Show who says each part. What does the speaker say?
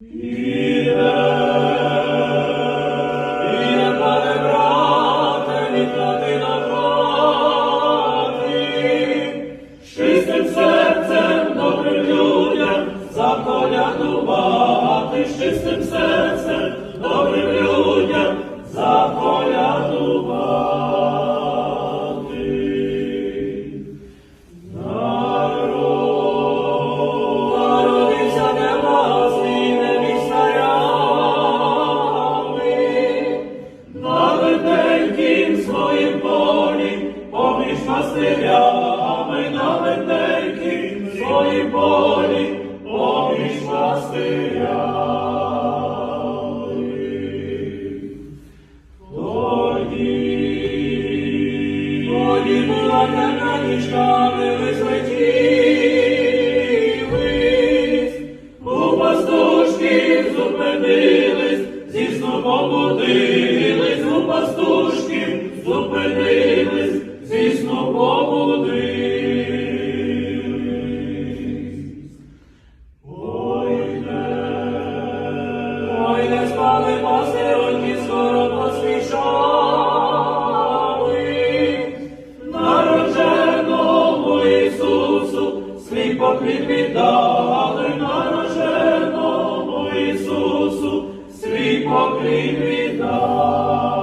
Speaker 1: Чистим серцем добрим людям заколядувати, з чистим поміж пастирями, на ветенькім своїм полі, поміж пастирями. Тоді, тоді була темна нічка, ми визлетілись, у пастушки зупинились, зі сном побудились, ми не спали посередні, скоро поспішали. Народженому Ісусу, свій покліп віддали, народженому Ісусу, свій покліп віддали.